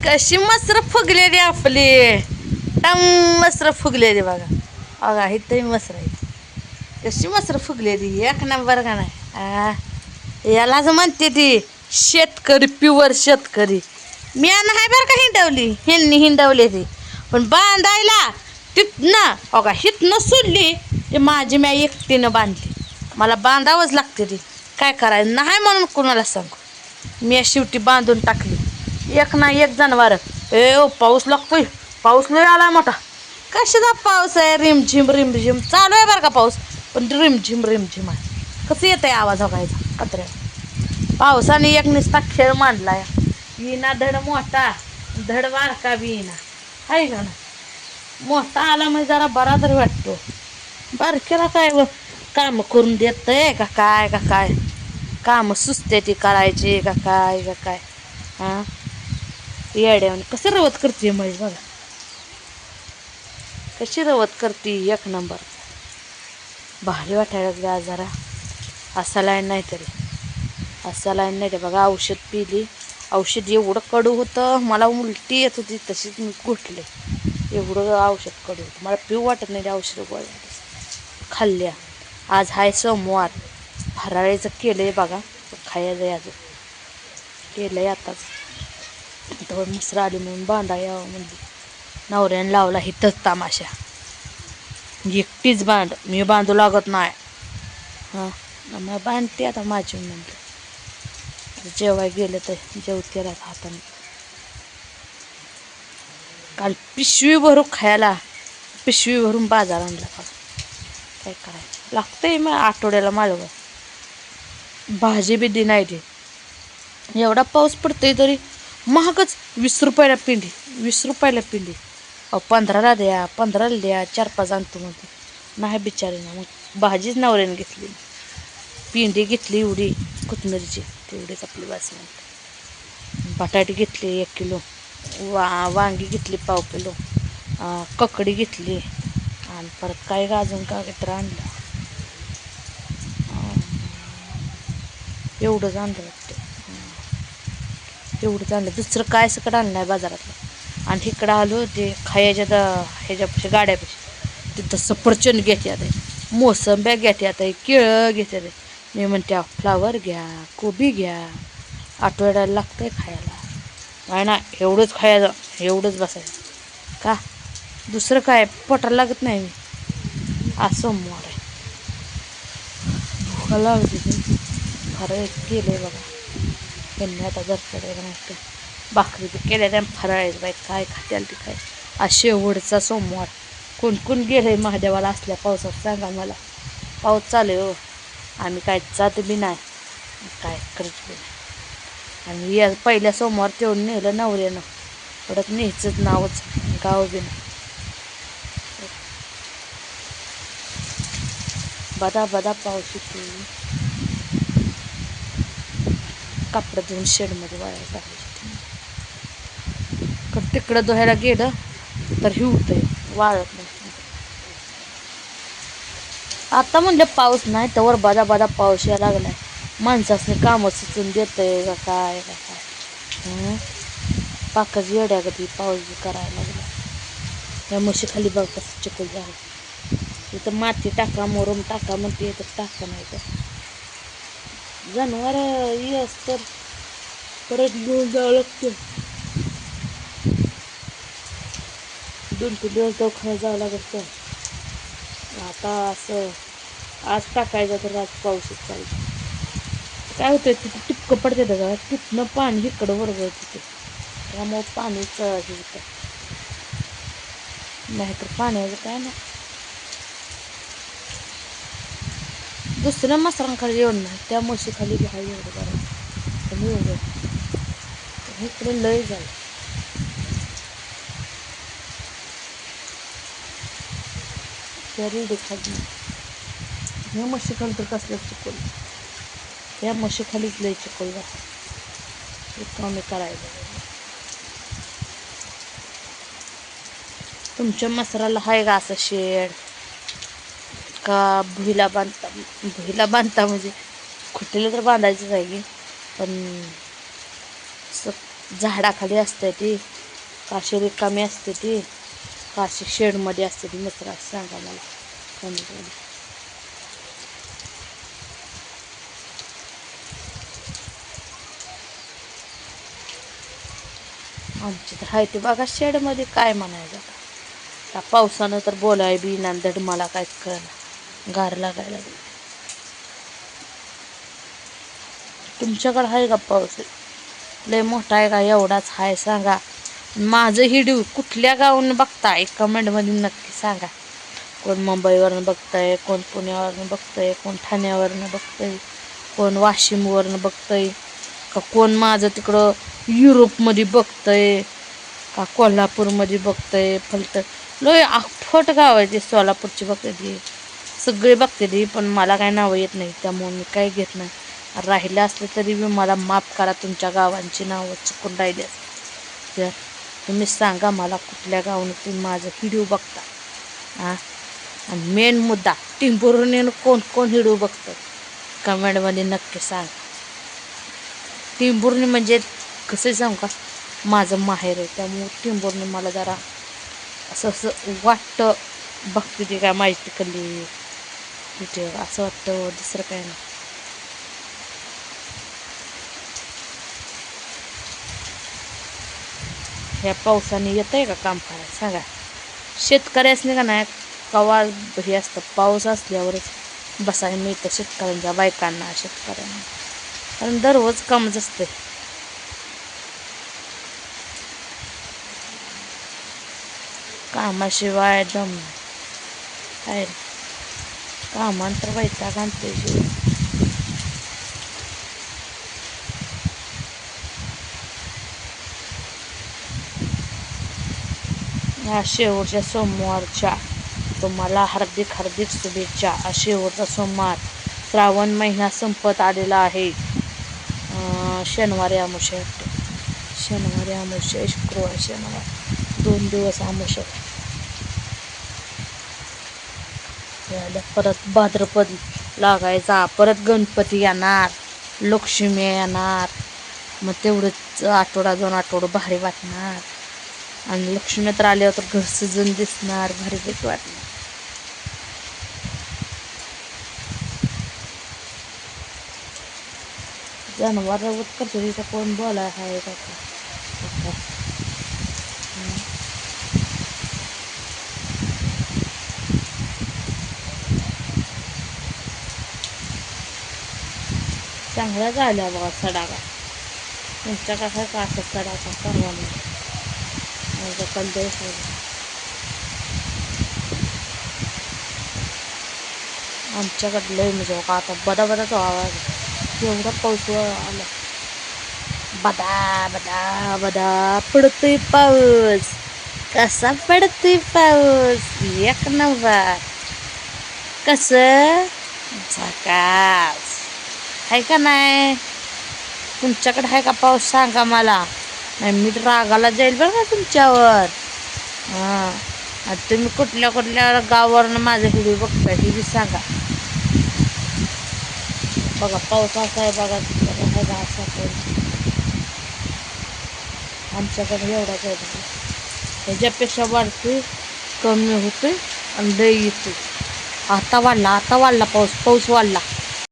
कशी मस्त फुगलेली आपली. टम मस्त फुगलेली बघा. बघा इथंही मस्त आहे कशी मस्त फुगलेली एक नंबर का नाही? आ, यालाच म्हणते ती शेतकरी प्युअर शेतकरी. मी नाही बरं का हिंडवली? ह्यांनी हिंडवली ती. पण बांधायला तिथनं बघा हिथनं सोडली ती माझी म्या एकटीनं बांधली. मला बांधावंच लागते ती. काय करायचं? नाही म्हणून कोणाला सांगू. मी शेवटी बांधून टाकली. एक ना एक जनावर. ए ओ पाऊस लागतोय. पाऊस लय आला मोठा. कशाचा पाऊस आहे? रिमझिम रिमझिम. चालू आहे बरं का पाऊस. पण रिमझिम रिमझिम आहे. कसं येत आहे आवाज बघायचा? पत्र्या पावसाने एक नुसता खेळ मांडलाय. येईना धड मोठा. धड बारका येईना आहे का ना मोठा आला म्हणजे जरा बरा तरी वाटतो. बारक्याला काय काम करून देतंय का काय का काय? काम सुचते ती करायची का काय का काय? हां? येड्यावर कसं रवत करते म्हैस बघा. कशी रवत करते एक नंबर. भारी वाटायला लागली आजारा असा लाईन नाही तरी. असा लाईन नाही ते बघा औषध पिली. औषध एवढं कडू होतं मला उलटी येत होती तशीच मी कुठले एवढं औषध कडू होतं. मला पिऊ वाटत नाही ते औषध गोळ्या. खाल्ल्या. आज हाय सोमवार. फराळीचं केलं आहे बघा. खायचं आहे अजून. केलं आहे आताच. तर मिसरा आली म्हणून बांधा यावं म्हणजे नवऱ्याने लावला हिथंच तामाशा. एकटीच बांध मी बांधू लागत नाही. हां मग बांधते आता माझी म्हणते जेवाय गेलं तर जेवते राहत हाताने. काल पिशवी भरून खायला पिशवी भरून बाजार आणला का? काय करायचं? लागतंय मग आठवड्याला माळवं भाजी बी नाही ते एवढा पाऊस पडतोय तरी महागच वीस रुपयाला पिंडी वीस रुपयाला पिंडी. अहो पंधराला द्या पंधराला द्या चार पाच आणतो म्हणते. नाही बिचारीनं मग भाजीच नवऱ्याने घेतली. पिंडी घेतली एवढी कोथमिरीची तेवढीच आपली वास म्हणते. बटाटे घेतले एक किलो वा वांगी घेतली पाव किलो ककडी घेतली आणि परत काय का अजून आणलं. एवढंच आणलं. एवढंच आणलं दुसरं काय सकट आणलं आहे बाजारातलं. आणि इकडं आलो ते खायच्या द ह्याच्यापाशी गाड्यापाशी तिथं सफरचंद घेत्यात आहे मोसंब्या घेत्यात आहे केळं घेते आहे मी म्हणते फ्लावर घ्या कोबी घ्या. आठवड्याला लागतं आहे खायला. नाही ना एवढंच खायचं एवढंच बसायचं. का? दुसरं काय? पटायला लागत नाही. मी आज सोमवार आहे. भूका लागते ते खरं केलं आहे बघा. त्यांनी आता घरकडे नाही भाकरी बी केल्या त्या फराळायचं बाई काय खात्याल ते काय? आज शेवटचा सोमवार. कोण कोण गेलंय महादेवाला असल्या पावसात सांगा मला. पाऊस चालू आहे हो. आम्ही काय जात बी नाही. काय करत बी नाही. आणि या पहिल्या सोमवार तेवढं नेलं नवऱ्यानं. परत न्यायचंच नावच. गाव बी नाही. बदा बदा पाऊस येतो कापडं धुवून शेडमध्ये वाळायला पाहिजे कारण तिकडं धुवायला गेलं तर ही होतंय वाळत नाही. आता म्हणलं पाऊस नाही तर बादा बादा पाऊस यायला लागलाय. माणसासने कामं सुचून देतंय का काय का काय. पाकच येड्या कधी पाऊस बी करायला लागला त्या म्हशी खाली बघ कसं चिकल झालं. इथं माती टाका मोरम टाका म्हणते तर टाका नाही तर जनावर ही तर परत घेऊन जावं लागतं दोन तीन दिवस दवाखान्यात जावं लागत आता असं आज टाकायचं तर आज पाऊसच चालू काय होतं तिथे टिपकं पडते त्याचा तिथनं पाणी इकडं वरगळ तिथे त्यामुळं पाणीच हे होतं. नाहीतर पाण्याचं काय नाही. दुसऱ्या मसरांखाली येऊन नाही. त्या म्हशीखाली बी हाय एवढं बरं. कमी एवढं. इकडे लय झालं. तरी देखत नाही. ह्या म्हशीखाली तर कसलं चिकल त्या म्हशीखालीच लय चुकल जातं हे कमी करायचं तुमच्या मसराला आहे का असं शेड? का भुईला बांधता भुईला बांधता म्हणजे खुटीला तर बांधायचंच आहे की पण झाडाखाली असते ती काशी रिकामी असते ती काशी शेडमध्ये असते ती मित्र सांगा मला. आमची तर आहे ते बघा शेडमध्ये काय म्हणायचं आता. पावसानं तर बोलाय बी नांदड मला काहीच कळणार गार लागायला. तुमच्याकडं आहे का पाऊस? लय मोठा आहे का? एवढाच आहे सांगा. माझं हिडिओ कुठल्या गावून बघताय? कमेंटमध्ये नक्की सांगा. कोण मुंबईवरनं बघताय कोण पुण्यावरनं बघतंय कोण ठाण्यावरनं बघतंय कोण वाशिमवरनं बघतंय का कोण माझं तिकडं युरोपमध्ये बघतंय का कोल्हापूरमध्ये बघतंय फलत लय आफट गाव आहे ते सोलापूरची बघते ती सगळे बघते ती पण मला काय नावं येत नाही त्यामुळे मी काही घेत नाही. राहिलं असलं तरी बी मला माफ करा तुमच्या गावांची नावं चुकून राहिली तर तुम्ही सांगा मला कुठल्या गावाने तुम्ही माझं व्हिडिओ बघता. हां आणि मेन मुद्दा टिंबुर्णीनं कोण कोण व्हिडिओ बघतं? कमेंटमध्ये नक्की सांगा. टिंबुर्णी म्हणजे कसं सांगू का? माझं माहेर आहे त्यामुळं टिंबुर्णी मला जरा असं असं वाटतं बघते ते काय माहिती कल्ली व्हिडिओ असं वाटतं दुसरं काय नाही. ह्या पावसाने येत आहे का काम करायला? सांगा. शेतकरी असले का नाही कवा हे असतं पाऊस असल्यावरच बसायला मिळतं शेतकऱ्यांच्या बायकांना शेतकऱ्यांना. कारण दररोज कामच असते कामाशिवाय दम काय कामांतर वैताग आणते जीव. या शेवटच्या सोमवारच्या तुम्हाला हार्दिक हार्दिक शुभेच्छा. हा शेवटचा सोमवार श्रावण महिना संपत आलेला आहे. शनिवारी अमुष्य शनिवारी अमुष्य शुक्रवार शनिवार. दोन दिवस अमुष्य झालं परत भाद्रपद लागायचा. परत गणपती येणार लक्ष्मी येणार. मग तेवढंच आठवडा दोन आठवडं भारी वाटणार. आणि लक्ष्मी तर आल्यावर तर घर सजून दिसणार भारी पैकी वाटणार जनावर करतो तिथं कोण बोलाय हाय का? हं. चांगला झाला बघा सडागा तुमच्या कसा का असं सडाका परवा नाही माझं लय म्हणजे बघा आता बदा बदाचा आवाज एवढा पाऊस आला. बदा बदा बदा पडतोय पाऊस. कसा पडतोय पाऊस? एक नंबर. कसं? झकास. आहे का नाही? तुमच्याकडे आहे का पाऊस? सांगा मला. नाही मी तर रागाला जाईल बरं का तुमच्यावर. हां. तुम्ही कुठल्या कुठल्या गावावरनं माझा व्हिडिओ बघताय हे बी सांगा. बघा पाऊस असा आहे बघा तुमच्याकडे आहे का असा आमच्याकडे एवढाच आहे बघा. ह्याच्यापेक्षा वाढते कमी होते आणि लई येते आता वाढला आता वाढला पाऊस पाऊस वाढला.